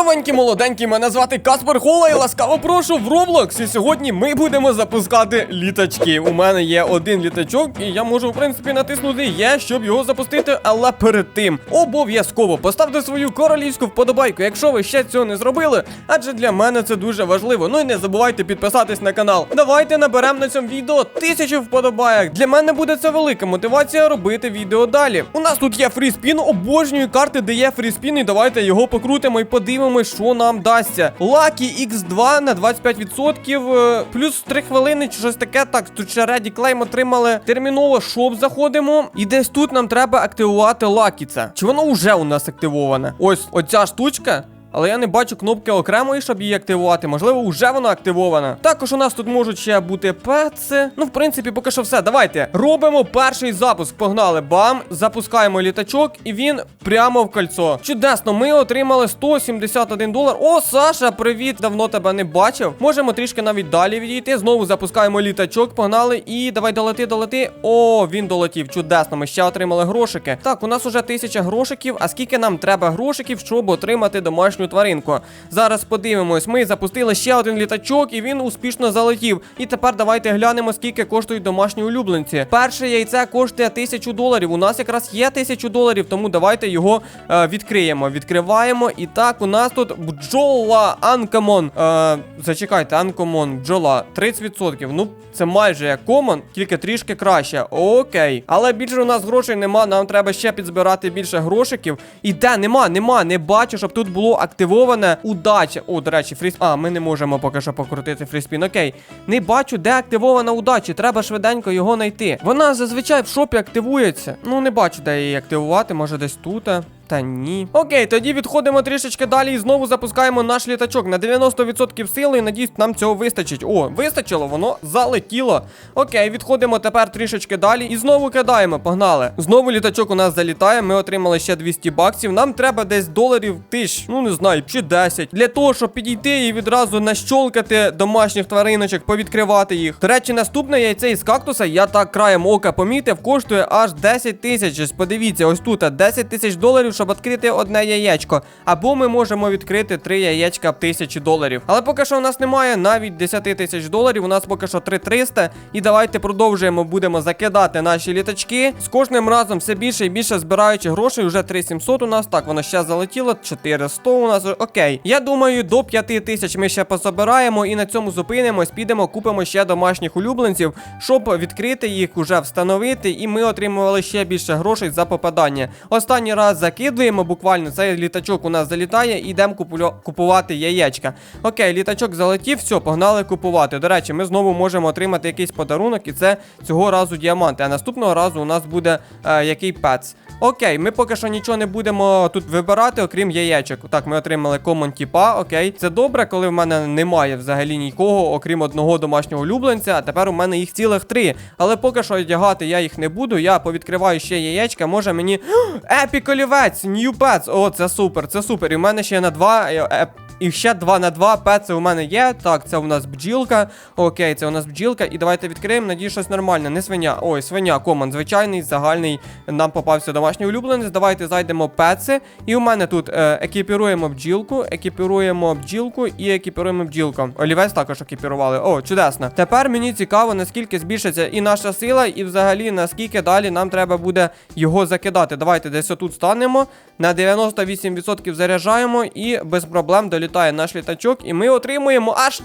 Здоровенькі, молоденькі, мене звати Каспер Хола і ласкаво прошу в Roblox. І сьогодні ми будемо запускати літачки. У мене є один літачок, і я можу, в принципі, натиснути Є, щоб його запустити, але перед тим обов'язково поставте свою королівську вподобайку, якщо ви ще цього не зробили, адже для мене це дуже важливо. Ну і не забувайте підписатись на канал. Давайте наберемо на цьому відео тисячу вподобайок. Для мене буде це велика мотивація робити відео далі. У нас тут є фріспін, обожнюю карти, де є фріспін, і давайте його покрутимо і подивимось, що нам дасться. Лакі X2 на 25%, е, плюс 3 хвилини чи щось таке. Так, тут ще Ready Claim отримали. Терміново шоп заходимо. І десь тут нам треба активувати лакіце. Чи воно вже у нас активоване? Ось оця штучка. Але я не бачу кнопки окремої, щоб її активувати. Можливо, вже вона активована. Також у нас тут можуть ще бути пеци. Ну, в принципі, поки що все. Давайте робимо перший запуск. Погнали. Бам! Запускаємо літачок, і він прямо в кольцо. Чудесно, ми отримали 171 долар. О, Саша, привіт! Давно тебе не бачив. Можемо трішки навіть далі відійти. Знову запускаємо літачок, погнали. І давай долети, долети. О, він долетів. Чудесно, ми ще отримали грошики. Так, у нас уже тисяча грошиків. А скільки нам треба грошиків, щоб отримати домашню тваринку? Зараз подивимось. Ми запустили ще один літачок, і він успішно залетів. І тепер давайте глянемо, скільки коштують домашні улюбленці. Перше яйце коштує тисячу доларів. У нас якраз є тисячу доларів, тому давайте його е, відкриємо. Відкриваємо. І так, у нас тут бджола Анкомон. Е, зачекайте, Анкомон, бджола 30%. Ну, це майже як комон, тільки трішки краще. Окей. Але більше у нас грошей нема. Нам треба ще підзбирати більше грошиків. І де нема, нема, не бачу, щоб тут було активоване удача. О, до речі, фріс. А, ми не можемо поки що покрутити фріспін. Окей. Не бачу, де активована удача. Треба швиденько його знайти. Вона зазвичай в шопі активується. Ну, не бачу, де її активувати. Може, десь тут. Та ні. Окей, тоді відходимо трішечки далі і знову запускаємо наш літачок на 90% сили. І надіюсь, нам цього вистачить. О, вистачило, воно залетіло. Окей, відходимо тепер трішечки далі і знову кидаємо. Погнали. Знову літачок у нас залітає. Ми отримали ще 200 баксів. Нам треба десь доларів тисяч, ну не знаю, чи 10. Для того, щоб підійти і відразу нащолкати домашніх твариночок, повідкривати їх. До речі, наступне яйце із кактуса, я так краєм ока помітив, коштує аж 10 тисяч. Подивіться, ось тут 10 тисяч доларів, щоб відкрити одне яєчко. Або ми можемо відкрити три яєчка тисячі доларів. Але поки що у нас немає навіть 10 тисяч доларів. У нас поки що 3300. І давайте продовжуємо, будемо закидати наші літачки. З кожним разом все більше і більше збираючи грошей. Уже 3700 у нас. Так, воно ще залетіло. 400 у нас. Окей. Я думаю, до 5000 ми ще позабираємо і на цьому зупинимось. Підемо, купимо ще домашніх улюбленців, щоб відкрити їх, уже встановити. І ми отримували ще більше грошей за попадання. Останній раз закидуємо буквально. Цей літачок у нас залітає і йдемо купувати яєчка. Окей, літачок залетів, все, погнали купувати. До речі, ми знову можемо отримати якийсь подарунок, і це цього разу діаманти. А наступного разу у нас буде е, який пец. Окей, ми поки що нічого не будемо тут вибирати, окрім яєчок. Так, ми отримали комон тіпа, окей. Це добре, коли в мене немає взагалі нікого, окрім одного домашнього улюбленця, а тепер у мене їх цілих три. Але поки що одягати я їх не буду. Я повідкриваю ще яєчка, може мені. Епіколівець, New Pets. О, це супер, це супер. І в мене ще на два. І ще 2 на 2 пеци у мене є. Так, це у нас бджілка. Окей, це у нас бджілка. І давайте відкриємо. Надію, щось нормальне. Не свиня. Ой, свиня, команд. Звичайний, загальний. Нам попався домашній улюбленець. Давайте зайдемо пеци. І у мене тут е, екіпіруємо бджілку, екіпіруємо бджілку і екіпіруємо бджілку. Олівець також екіпірували. О, чудесно. Тепер мені цікаво, наскільки збільшиться і наша сила, і взагалі наскільки далі нам треба буде його закидати. Давайте десь отут станемо. На 98% заряджаємо і без проблем долітає наш літачок. І ми отримуємо аж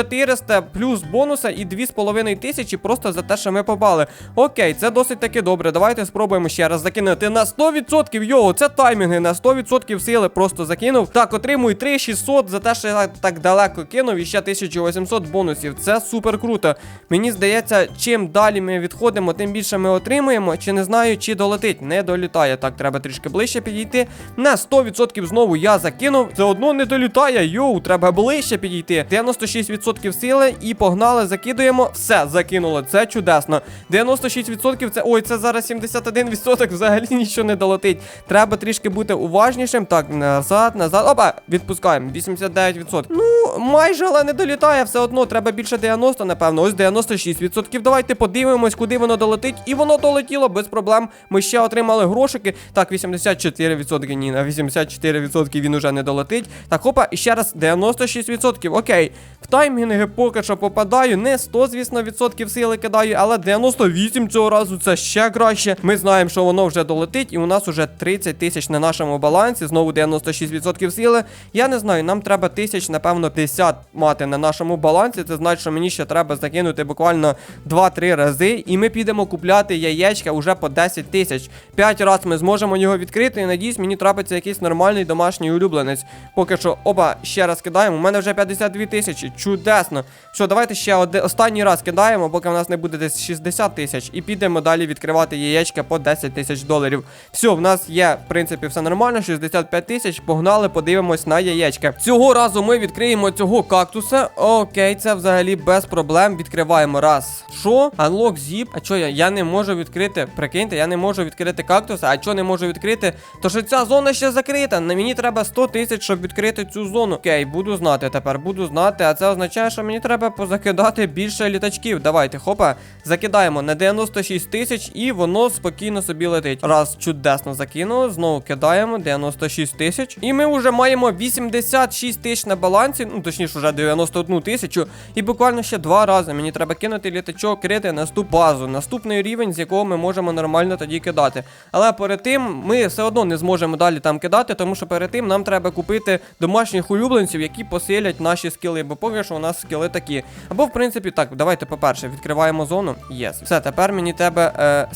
1400 плюс бонуса і 2,5 тисячі просто за те, що ми попали. Окей, це досить таки добре. Давайте спробуємо ще раз закинути на 100%. Йоу, це таймінги на 100% сили просто закинув. Так, отримую 3600 за те, що я так далеко кинув, і ще 1800 бонусів. Це супер круто. Мені здається, чим далі ми відходимо, тим більше ми отримуємо. Чи не знаю, чи долетить. Не долітає. Так, треба трішки ближче підійти. На 100% знову я закинув. Це одно не долітає. Йоу, треба ближче підійти. 96% сили і погнали, закидуємо. Все, закинули. Це чудесно. 96% це. Ой, це зараз 71% взагалі нічого не долетить. Треба трішки бути уважнішим. Так, назад, назад. Опа, відпускаємо. 89%. Ну, майже, але не долітає все одно. Треба більше 90, напевно. Ось 96%. Давайте подивимось, куди воно долетить. І воно долетіло без проблем. Ми ще отримали грошики. Так, 84% ні, на 84% він уже не долетить. Так, хопа, і ще раз 96%. Окей. В таймінги поки що попадаю. Не 100, звісно, відсотків сили кидаю, але 98 цього разу це ще краще. Ми знаємо, що воно вже долетить, і у нас уже 30 тисяч на нашому балансі. Знову 96% сили. Я не знаю, нам треба тисяч, напевно, 50 мати на нашому балансі. Це значить, що мені ще треба закинути буквально 2-3 рази, і ми підемо купляти яєчка уже по 10 тисяч. 5 разів ми зможемо його відкрити, і надіюсь, мені трапиться якийсь нормальний домашній улюбленець. Поки що, оба, ще раз кидаємо. У мене вже 52 тисячі. Чудесно. Що, давайте ще оде- останній раз кидаємо, поки в нас не буде десь 60 тисяч, і підемо далі відкривати яєчка по 10 тисяч доларів. Все, в нас є, в принципі, все нормально, 65 тисяч. Погнали, подивимось на яєчка. Цього разу ми відкриємо цього кактуса. Окей, це взагалі без проблем. Відкриваємо раз. Що? Unlock zip. А що я? Я не можу відкрити. Прикиньте, я не можу відкрити кактуса. А що не можу відкрити? То що ця зона ще закрита. На мені треба 100 тисяч, щоб відкрити цю зону. Окей, буду знати тепер, буду знати. А це означає, що мені треба позакидати більше літачків. Давайте, хопа, закидаємо на 96 тисяч, і воно спокійно собі летить. Раз, чудесно закинуло. Знову кидаємо 96 тисяч. І ми вже маємо 86 тисяч на балансі. Ну, точніше, вже 91 тисячу. І буквально ще два рази мені треба кинути літачок, крити наступ базу. Наступний рівень, з якого ми можемо нормально тоді кидати. Але перед тим ми все одно не зможемо далі там кидати, тому що перед тим нам треба купити домашніх улюбленців, які посилять наші скіли, бо поки що у нас скіли такі. Або, в принципі, так, давайте, по-перше, відкриваємо зону. Єс. Все, тепер мені тебе е.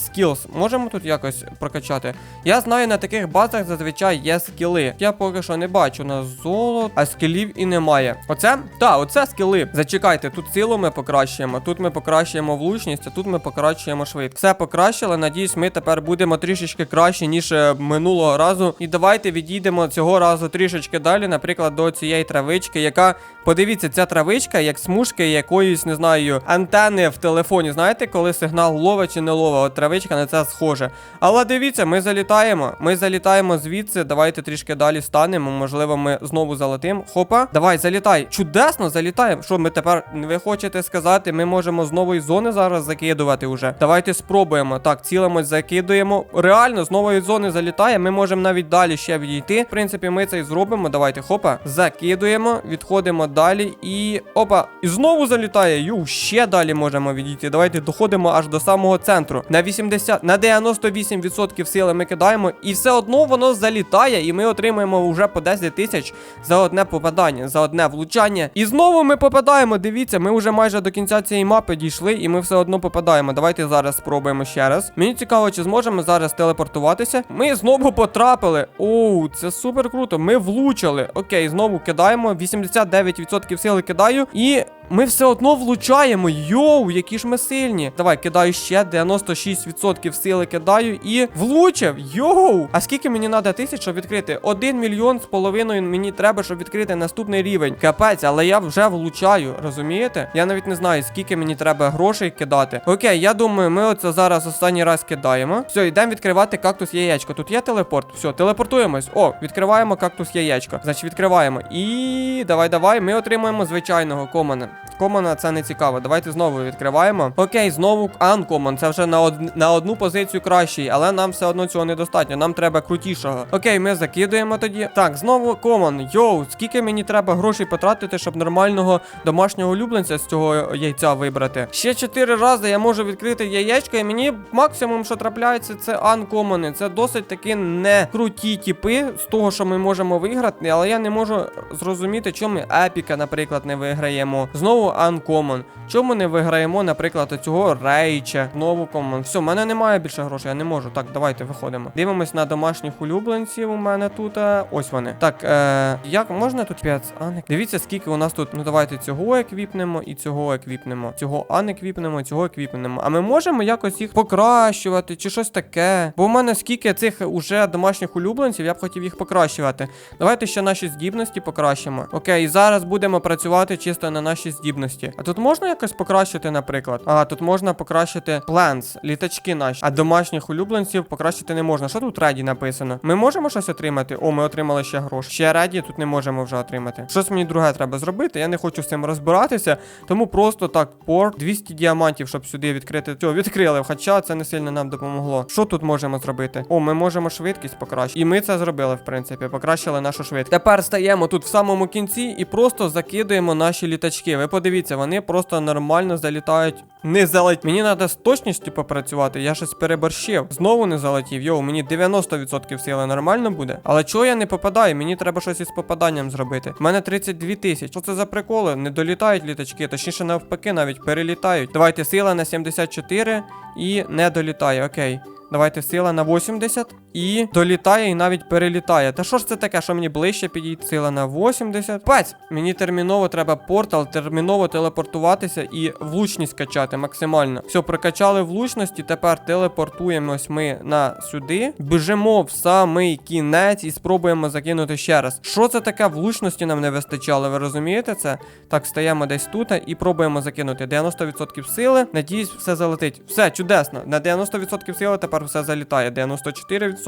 Можемо тут якось прокачати? Я знаю, на таких базах зазвичай є скіли. Я поки що не бачу на золото, а скілів і немає. Оце? Так, оце скіли. Зачекайте, тут силу ми покращуємо, тут ми покращуємо влучність, а тут ми покращуємо швидкість. Все покращили. Надіюсь, ми тепер будемо трішечки краще, ніж е, минулого разу. І давайте відійдемо цього разу трішечки далі, наприклад, до цієї травички, яка. Подивіться, ця травичка, як смужки якоїсь, не знаю, антени в телефоні. Знаєте, коли сигнал ловить чи не ловить, от травичка на це схоже. Але дивіться, ми залітаємо. Ми залітаємо звідси. Давайте трішки далі станемо. Можливо, ми знову залетимо. Хопа, давай, залітай. Чудесно, залітаємо. Що ми тепер ви хочете сказати? Ми можемо з нової зони зараз закидувати уже. Давайте спробуємо. Так, цілимось, закидуємо. Реально, з нової зони залітає. Ми можемо навіть далі ще відійти. В принципі, ми це і зробимо. Давайте, хопа, закидуємо, відходимо далі. І опа, і знову залітає. Ю, ще далі можемо відійти. Давайте доходимо аж до самого центру. На 80, на 98% сили ми кидаємо, і все одно воно залітає, і ми отримуємо вже по 10 тисяч за одне попадання, за одне влучання. І знову ми попадаємо. Дивіться, ми вже майже до кінця цієї мапи дійшли, і ми все одно попадаємо. Давайте зараз спробуємо ще раз. Мені цікаво, чи зможемо зараз телепортуватися. Ми знову потрапили. Оу, це супер круто. Ми влучили. Окей, знову кидаємо. 89% сили кидаю. І ми все одно влучаємо. Йоу, які ж ми сильні. Давай, кидаю ще 96% сили кидаю і влучив. Йоу! А скільки мені треба тисяч, щоб відкрити? Один мільйон з половиною мені треба, щоб відкрити наступний рівень. Капець, але я вже влучаю, розумієте? Я навіть не знаю, скільки мені треба грошей кидати. Окей, я думаю, ми оце зараз останній раз кидаємо. Все, йдемо відкривати кактус яєчко. Тут є телепорт. Все, телепортуємось. О, відкриваємо кактус яєчко. Значить, відкриваємо. І давай, давай. Ми отримуємо звичайного комана. Комана це не цікаво. Давайте знову відкриваємо. Окей, знову анкоман. Це вже на, од... на одну позицію кращий, але нам все одно цього недостатньо. Нам треба крутішого. Окей, ми закидуємо тоді. Так, знову коман. Йоу, скільки мені треба грошей потратити, щоб нормального домашнього улюбленця з цього яйця вибрати? Ще чотири рази я можу відкрити яєчко, і мені максимум, що трапляється, це анкомани. Це досить таки не круті тіпи з того, що ми можемо виграти, але я не можу зрозуміти, чому ми епіка, наприклад, не виграємо. Знову Uncommon. Чому не виграємо, наприклад, цього рейча, знову комон. Все, в мене немає більше грошей, я не можу. Так, давайте виходимо. Дивимось на домашніх улюбленців. У мене тут. е, Ось вони. Так, е, як можна тут 5 аник? Дивіться, скільки у нас тут. Ну давайте цього еквіпнемо і цього еквіпнемо. Цього анеквіпнемо, цього еквіпнемо. А ми можемо якось їх покращувати чи щось таке. Бо у мене скільки цих уже домашніх улюбленців, я б хотів їх покращувати. Давайте ще наші здібності покращимо. Окей, і зараз будемо працювати чисто на наші здібності. Необхідності. А тут можна якось покращити, наприклад. А, тут можна покращити plants, літачки наші. А домашніх улюбленців покращити не можна. Що тут ready написано? Ми можемо щось отримати? О, ми отримали ще гроші. Ще ready тут не можемо вже отримати. Щось мені друге треба зробити. Я не хочу з цим розбиратися, тому просто так порт 200 діамантів, щоб сюди відкрити. Все, відкрили, хоча це не сильно нам допомогло. Що тут можемо зробити? О, ми можемо швидкість покращити. І ми це зробили, в принципі, покращили нашу швидкість. Тепер стаємо тут в самому кінці і просто закидуємо наші літачки. Ви подивіться, вони просто нормально залітають. Не залеть. Мені треба з точністю попрацювати. Я щось переборщив. Знову не залетів. Йоу, мені 90% сили нормально буде. Але чого я не попадаю? Мені треба щось із попаданням зробити. У мене 32 тисячі. Що це за приколи? Не долітають літачки, точніше навпаки, навіть перелітають. Давайте сила на 74 і не долітає. Окей. Давайте сила на 80 і долітає і навіть перелітає. Та що ж це таке, що мені ближче підійти? Сила на 80. Паць! Мені терміново треба портал, терміново телепортуватися і влучність качати максимально. Все, прокачали влучність, і тепер телепортуємось ми на сюди. Біжимо в самий кінець і спробуємо закинути ще раз. Що це таке? Влучності нам не вистачало, ви розумієте це? Так, стаємо десь тут і пробуємо закинути 90% сили. Надіюсь, все залетить. Все, чудесно. На 90% сили тепер все залітає. 94%.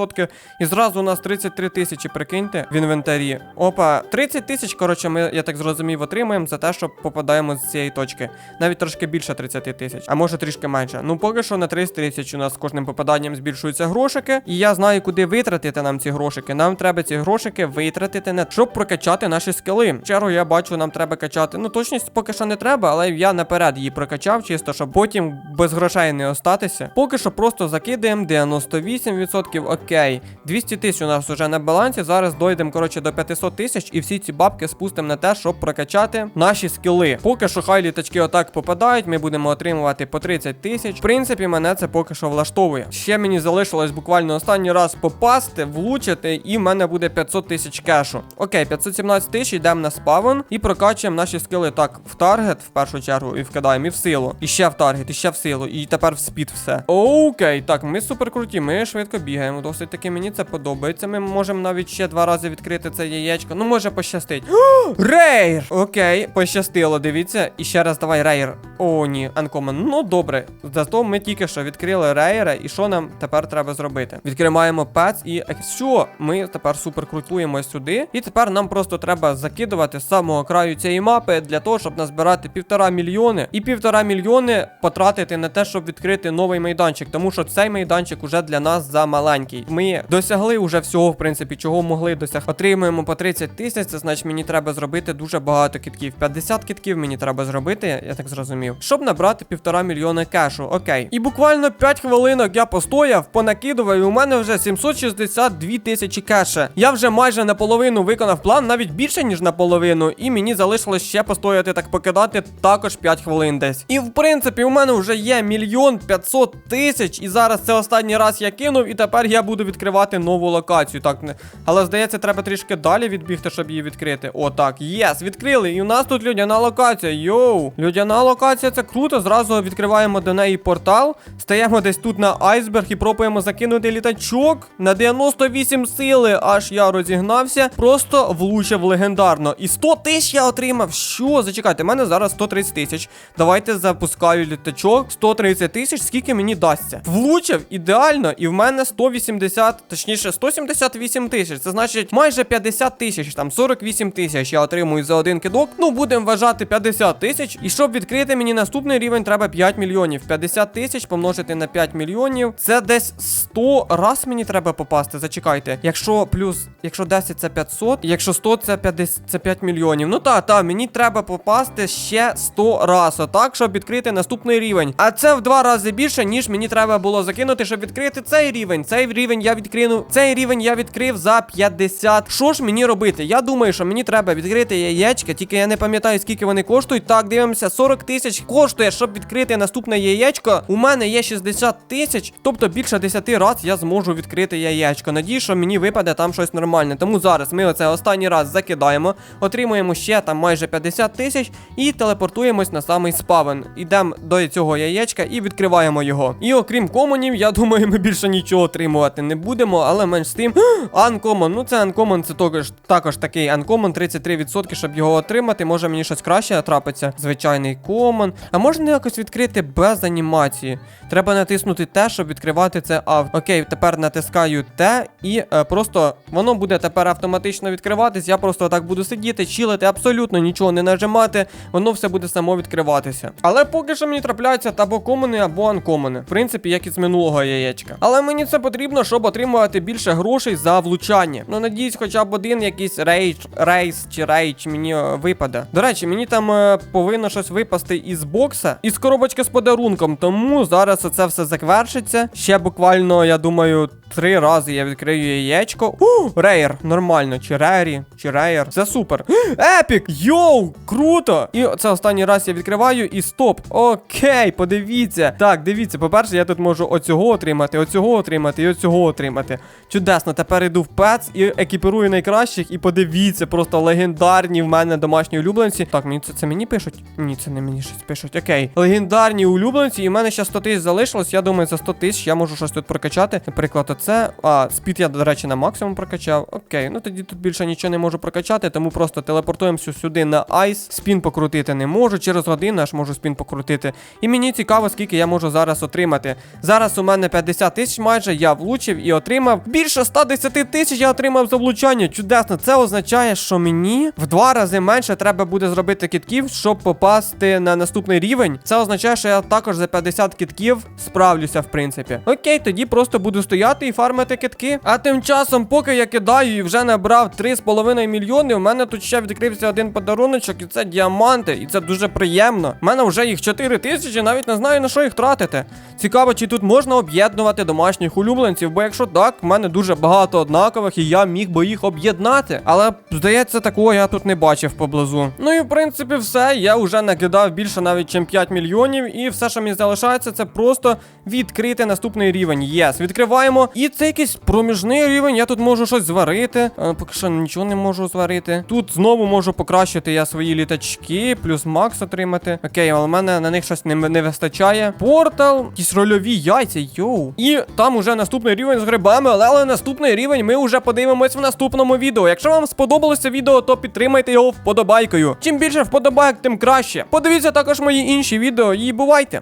І зразу у нас 33 тисячі, прикиньте, в інвентарі. Опа, 30 тисяч, коротше, ми, я так зрозумів, отримуємо за те, що попадаємо з цієї точки. Навіть трошки більше 30 тисяч, а може трішки менше. Ну поки що на 30 тисяч у нас з кожним попаданням збільшуються грошики. І я знаю, куди витратити нам ці грошики. Нам треба ці грошики витратити на щоб прокачати наші скили. В я бачу, нам треба качати. Ну точність поки що не треба, але я наперед її прокачав, чисто щоб потім без грошей не остатися. Поки що просто закидаємо 98%. Окей. 200 тисяч у нас вже на балансі. Зараз дойдемо, коротше, до 500 тисяч, і всі ці бабки спустимо на те, щоб прокачати наші скіли. Поки що хай літачки отак попадають, ми будемо отримувати по 30 тисяч. В принципі, мене це поки що влаштовує. Ще мені залишилось буквально останній раз попасти, влучити, і в мене буде 500 тисяч кешу. Окей, 517 тисяч, йдемо на спавн і прокачуємо наші скіли так в таргет в першу чергу і вкидаємо і в силу. І ще в таргет, і ще в силу, і тепер в спід все. Окей, так, ми супер круті, ми швидко бігаємо. Досить таки мені це подобається. Ми можемо навіть ще два рази відкрити це яєчко. Ну, може пощастить. Рейр! Окей, пощастило, дивіться. І ще раз давай рейр. О, ні, анкоман. Ну добре. Зато ми тільки що відкрили рейера, і що нам тепер треба зробити? Відкриваємо пец і що? Ми тепер супер крутуємо сюди. І тепер нам просто треба закидувати з самого краю цієї мапи для того, щоб назбирати півтора мільйони. І півтора мільйони потратити на те, щоб відкрити новий майданчик. Тому що цей майданчик уже для нас замаленький. Ми досягли уже всього, в принципі, чого могли досягти. Отримуємо по 30 тисяч, це значить мені треба зробити дуже багато кітків. 50 кітків мені треба зробити, я так зрозумів. Щоб набрати півтора мільйона кешу. Окей. І буквально 5 хвилинок я постояв, понакидував, і у мене вже 762 тисячі кеша. Я вже майже наполовину виконав план, навіть більше, ніж наполовину. І мені залишилось ще постояти так покидати також 5 хвилин десь. І в принципі, у мене вже є мільйон 500 тисяч. І зараз це останній раз я кинув, і тепер я буду відкривати нову локацію. Так, не. Але здається, треба трішки далі відбігти, щоб її відкрити. О, так, єс, відкрили. І у нас тут людяна локація. Йоу, людяна локація це круто. Зразу відкриваємо до неї портал. Стаємо десь тут на айсберг і пробуємо закинути літачок на 98 сили. Аж я розігнався. Просто влучив легендарно. І 100 тисяч я отримав. Що? Зачекайте, в мене зараз 130 тисяч. Давайте запускаю літачок. 130 тисяч, скільки мені дасться. Влучив ідеально, і в мене 180, точніше, 178 тисяч. Це значить майже 50 тисяч, там 48 тисяч я отримую за один кидок. Ну, будемо вважати 50 тисяч. І щоб відкрити мені наступний рівень, треба 5 мільйонів. 50 тисяч помножити на 5 мільйонів. Це десь 100 раз мені треба попасти. Зачекайте. Якщо плюс, якщо 10 це 500, якщо 100 це 50, це 5 мільйонів. Ну та, та, мені треба попасти ще 100 раз, отак, щоб відкрити наступний рівень. А це в два рази більше, ніж мені треба було закинути, щоб відкрити цей рівень. Цей рівень я відкрив. Цей рівень я відкрив за 50. Що ж мені робити? Я думаю, що мені треба відкрити яєчка, тільки я не пам'ятаю, скільки вони коштують. Так, дивимося, 40 тисяч коштує, щоб відкрити наступне яєчко. У мене є 60 тисяч, тобто більше 10 разів я зможу відкрити яєчко. Надію, що мені випаде там щось нормальне. Тому зараз ми оце останній раз закидаємо, отримуємо ще там майже 50 тисяч і телепортуємось на самий спавен. Ідемо до цього яєчка і відкриваємо його. І окрім комонів, я думаю, ми більше нічого отримувати не будемо, але менш з тим. Uncommon, ну це Uncommon, це також, також такий Uncommon, 33%, щоб його отримати. Може мені щось краще трапиться. Звичайний комон. А можна якось відкрити без анімації? Треба натиснути те, щоб відкривати це ав. Окей, тепер натискаю те, і е, просто воно буде тепер автоматично відкриватись. Я просто так буду сидіти, чилити, абсолютно нічого не нажимати, воно все буде само відкриватися. Але поки що мені трапляються або комони, або анкомони. В принципі, як і з минулого яєчка. Але мені це потрібно, щоб отримувати більше грошей за влучання. Ну надіюсь, хоча б один якийсь рейдж, рейс чи рейдж мені е, випаде. До речі, мені там е, повинно щось випасти із бокса, із коробочки з подарунком. Тому зараз це все завершиться. Ще буквально, я думаю, три рази я відкрию яєчко. У, рейер, нормально. Чи рейрі, чи рейер. Це супер. Епік! Йоу! Круто! І це останній раз я відкриваю і стоп. Окей, подивіться. Так, дивіться, по-перше, я тут можу оцього отримати, оцього отримати і оцього отримати. Чудесно, тепер іду в пец і екіпірую найкращих. І подивіться, просто легендарні в мене домашні улюбленці. Так, мені це, це мені пишуть? Ні, це не мені щось пишуть. Окей. Легендарні улюбленці, і в мене ще 100 тисяч залишилось. Я думаю, за 100 тисяч я можу щось тут прокачати. Наприклад, оце. А, спід я, до речі, на максимум прокачав. Окей, ну тоді тут більше нічого не можу прокачати, тому просто телепортуємося сюди на айс. Спін покрутити не можу. Через годину аж можу спін покрутити. І мені цікаво, скільки я можу зараз отримати. Зараз у мене 50 тисяч майже, я влучив і отримав. Більше 110 тисяч я отримав за влучання. Чудесно, це означає, що мені в два рази менше треба буде зробити кітків, щоб попасти на наступний рівень. Це означає, що я також за 50 кітків справлюся, в принципі. Окей, тоді просто буду стояти і фармити кітки. А тим часом, поки я кидаю і вже набрав 3,5 мільйони, у мене тут ще відкрився один подаруночок, і це діаманти, і це дуже приємно. У мене вже їх 4 тисячі, навіть не знаю на що їх тратити. Цікаво, чи тут можна об'єднувати домашніх улюбленців, бо якщо так, в мене дуже багато однакових, і я міг би їх об'єднати. Але здається, такого я тут не бачив поблизу. Ну і в принципі все. Я вже накидав більше навіть чим 5 мільйонів, і все, що мені залишається, це просто відкрити наступний рівень. Єс, відкриваємо. І це якийсь проміжний рівень. Я тут можу щось зварити. А, поки що нічого не можу зварити. Тут знову можу покращити я свої літачки, плюс макс отримати. Окей, але в мене на них щось не, не вистачає. Портал, якісь рольові яйця, йоу. І там уже наступний рівень з грибами, але, але наступний рівень ми вже подивимось в наступному відео. Якщо вам сподобалося відео, то підтримайте його вподобайкою. Чим більше вподобайок, тим краще. Подивіться також мої інші відео і бувайте!